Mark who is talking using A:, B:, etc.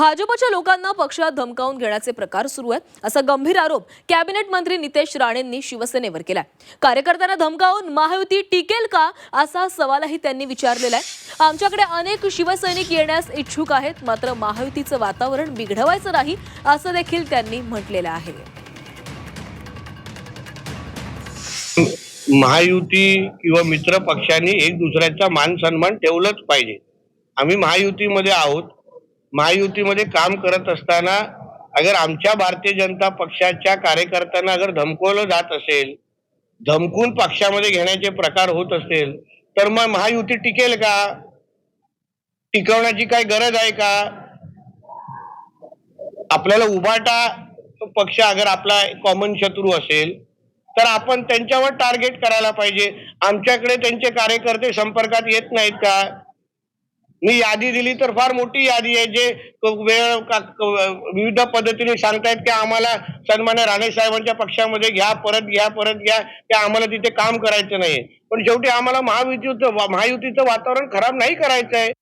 A: भाजपच्या लोकांना पक्षात धमकावून घेण्याचे प्रकार सुरू आहेत. असा गंभीर आरोप कॅबिनेट मंत्री नितेश राणेंनी शिवसेनेवर केलाय. कार्यकर्त्यांना धमकावून महायुती टिकेल का असा सवालही त्यांनी विचारलेला आहे. आमच्याकडे अनेक शिवसैनिक येण्यास इच्छुक आहेत मात्र महायुतीचं वातावरण बिघडवायचं नाही असं देखील त्यांनी म्हटलेलं आहे.
B: महायुती किंवा मित्र पक्षांनी एक दुसऱ्याचा मान सन्मान ठेवलंच पाहिजे. आम्ही महायुतीमध्ये आहोत महायुतीमध्ये काम करत असताना अगर आमच्या भारतीय जनता पक्षाच्या कार्यकर्त्यांना अगर धमकवलं जात असेल धमकून पक्षामध्ये घेण्याचे प्रकार होत असेल तर मग महायुती टिकेल का? टिकवण्याची काय गरज आहे का? आपल्याला उभाटा पक्ष अगर आपला कॉमन शत्रू असेल तर आपण त्यांच्यावर टार्गेट करायला पाहिजे. आमच्याकडे त्यांचे कार्यकर्ते संपर्कात येत नाहीत का? मी यादी दिली तर फार मोठी यादी आहे जे वेळ का- विविध पद्धतीने सांगतायत की आम्हाला सन्मान्य राणे साहेबांच्या पक्षामध्ये घ्या परत घ्या परत घ्या ते आम्हाला तिथे काम करायचं नाही पण शेवटी आम्हाला महायुतीचं महायुतीचं वातावरण खराब नाही करायचं आहे